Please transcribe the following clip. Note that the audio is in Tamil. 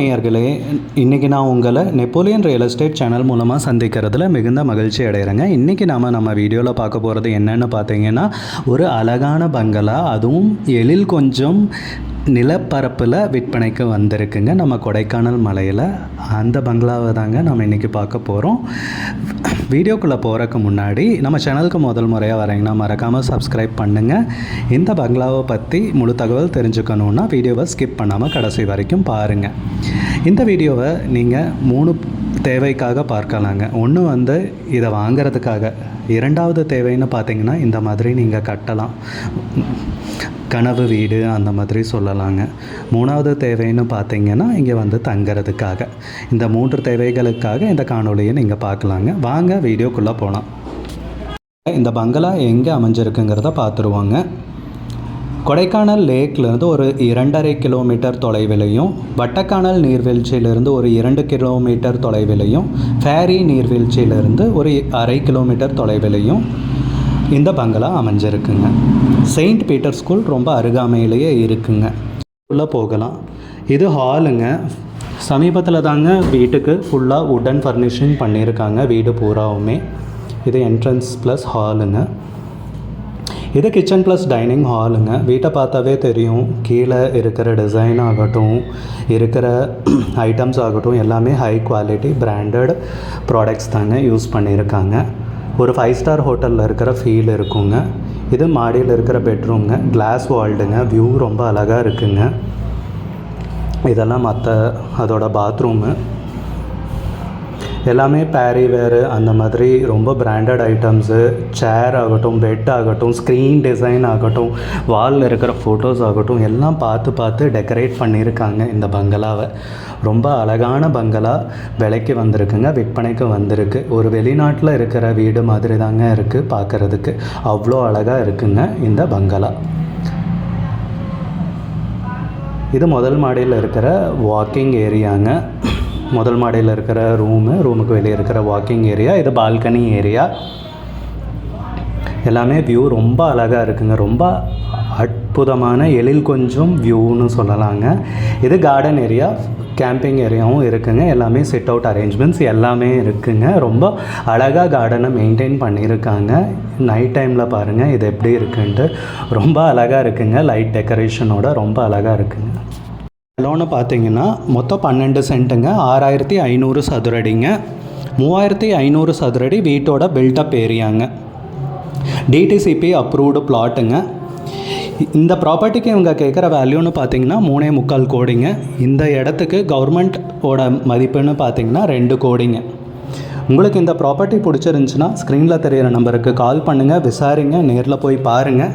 நேயர்களே இன்றைக்கி நான் உங்களை நெப்போலியன் ரியல் எஸ்டேட் சேனல் மூலமாக சந்திக்கிறதுல மிகுந்த மகிழ்ச்சி அடைகிறேங்க. இன்றைக்கி நாம் நம்ம வீடியோவில் பார்க்க போகிறது என்னென்னு பார்த்தீங்கன்னா ஒரு அழகான பங்களா அதுவும் எழில் கொஞ்சம் நிலப்பரப்பில் விற்பனைக்கு வந்திருக்குங்க. நம்ம கொடைக்கானல் மலையில். அந்த பங்களாவை தாங்க நம்ம இன்றைக்கி பார்க்க போகிறோம் வீடியோக்குள்ளே போகிறக்கு முன்னாடி நம்ம சேனலுக்கு முதல் முறையாக வரீங்கன்னா மறக்காமல் சப்ஸ்கிரைப் பண்ணுங்கள் இந்த பங்களாவை பற்றி முழு தகவல் தெரிஞ்சுக்கணுன்னா வீடியோவை ஸ்கிப் பண்ணாமல் கடைசி வரைக்கும் பாருங்கள் இந்த வீடியோவை நீங்கள் மூணு தேவைக்காக பார்க்கலாங்க. ஒன்று வந்து இதை வாங்கிறதுக்காக. இரண்டாவது தேவைன்னு பார்த்தீங்கன்னா இந்த மாதிரி நீங்கள் கட்டலாம். கனவு வீடு அந்த மாதிரி சொல்லலாங்க. மூணாவது தேவைன்னு பார்த்தீங்கன்னா இங்கே வந்து தங்கிறதுக்காக. இந்த மூன்று தேவைகளுக்காக இந்த காணொலியை நீங்கள் பார்க்கலாங்க. வாங்க வீடியோக்குள்ளே போகலாம். இந்த பங்களா எங்கே அமைஞ்சிருக்குங்கிறத பார்த்துருவாங்க. கொடைக்கானல் லேக்லேருந்து ஒரு இரண்டரை கிலோமீட்டர் தொலைவிலையும் வட்டக்கானல் நீர்வீழ்ச்சியிலிருந்து ஒரு இரண்டு கிலோமீட்டர் தொலைவிலையும் ஃபேரி நீர்வீழ்ச்சியிலிருந்து ஒரு அரை கிலோமீட்டர் தொலைவிலையும் இந்த பங்களா அமைஞ்சிருக்குங்க. செயின்ட் பீட்டர் ஸ்கூல் ரொம்ப அருகாமையிலேயே இருக்குங்க. உள்ளே போகலாம். இது ஹாலுங்க. சமீபத்தில் தாங்க வீட்டுக்கு ஃபுல்லாக உடன் ஃபர்னிஷிங் பண்ணியிருக்காங்க வீடு பூராவுமே. இது என்ட்ரன்ஸ் ப்ளஸ் ஹாலுங்க இது கிச்சன் ப்ளஸ் டைனிங் ஹாலுங்க வீட்டை பார்த்தாவே தெரியும். கீழே இருக்கிற டிசைன் ஆகட்டும் இருக்கிற ஐட்டம்ஸ் ஆகட்டும் எல்லாமே ஹை குவாலிட்டி பிராண்டட் ப்ராடக்ட்ஸ் தாங்க யூஸ் பண்ணியிருக்காங்க. ஒரு ஃபைவ் ஸ்டார் ஹோட்டலில் இருக்கிற ஃபீல் இருக்குங்க. இது மாடியில் இருக்கிற பெட்ரூம்ங்க கிளாஸ் வால்டுங்க வியூ ரொம்ப அழகாக இருக்குங்க. இதெல்லாம் மற்ற அதோட பாத்ரூமு எல்லாமே பேரி வேறு அந்த மாதிரி ரொம்ப பிராண்டட் ஐட்டம்ஸு சேர் ஆகட்டும் பெட் ஆகட்டும் ஸ்க்ரீன் டிசைன் ஆகட்டும் வாலில் இருக்கிற ஃபோட்டோஸ் ஆகட்டும் எல்லாம் பார்த்து பார்த்து டெக்கரேட் பண்ணியிருக்காங்க இந்த பங்களாவை. ரொம்ப அழகான பங்களா விலைக்கு வந்திருக்குங்க விற்பனைக்கு வந்திருக்கு. ஒரு வெளிநாட்டில் இருக்கிற வீடு மாதிரி தாங்க இருக்குது பார்க்குறதுக்கு. அவ்வளோ அழகாக இருக்குங்க இந்த பங்களா. இது முதல் மாடியில் இருக்கிற வாக்கிங் ஏரியாங்க முதல் மாடியில் இருக்கிற ரூமு ரூமுக்கு வெளியே இருக்கிற வாக்கிங் ஏரியா இது பால்கனி ஏரியா எல்லாமே வியூ ரொம்ப அழகாக இருக்குங்க. ரொம்ப அற்புதமான எழில் கொஞ்சம் வியூன்னு சொல்லலாங்க. இது கார்டன் ஏரியா கேம்பிங் ஏரியாவும் இருக்குங்க. எல்லாமே சிட் அவுட் அரேஞ்ச்மெண்ட்ஸ் எல்லாமே இருக்குங்க. ரொம்ப அழகாக கார்டனை மெயின்டைன் பண்ணியிருக்காங்க. நைட் டைமில் பாருங்கள் இது எப்படி இருக்குன்ட்டு. ரொம்ப அழகாக இருக்குங்க. லைட் டெக்கரேஷனோட ரொம்ப அழகாக இருக்குங்க. லோனு பார்த்தீங்கன்னா மொத்தம் பன்னெண்டு சென்ட்டுங்க ஆறாயிரத்தி ஐநூறு சதுரடிங்க. மூவாயிரத்தி ஐநூறு சதுரடி வீட்டோட பில்டப் ஏரியாங்க டிடிசிபி அப்ரூவ்டு பிளாட்டுங்க இந்த ப்ராப்பர்ட்டிக்கு இவங்க கேட்குற வேல்யூன்னு பார்த்தீங்கன்னா மூணே முக்கால் கோடிங்க. இந்த இடத்துக்கு கவர்மெண்ட்டோட மதிப்புன்னு பார்த்தீங்கன்னா ரெண்டு கோடிங்க. உங்களுக்கு இந்த ப்ராப்பர்ட்டி பிடிச்சிருந்துச்சுன்னா ஸ்க்ரீனில் தெரிகிற நம்பருக்கு கால் பண்ணுங்கள் விசாரிங்க நேரில் போய் பாருங்கள்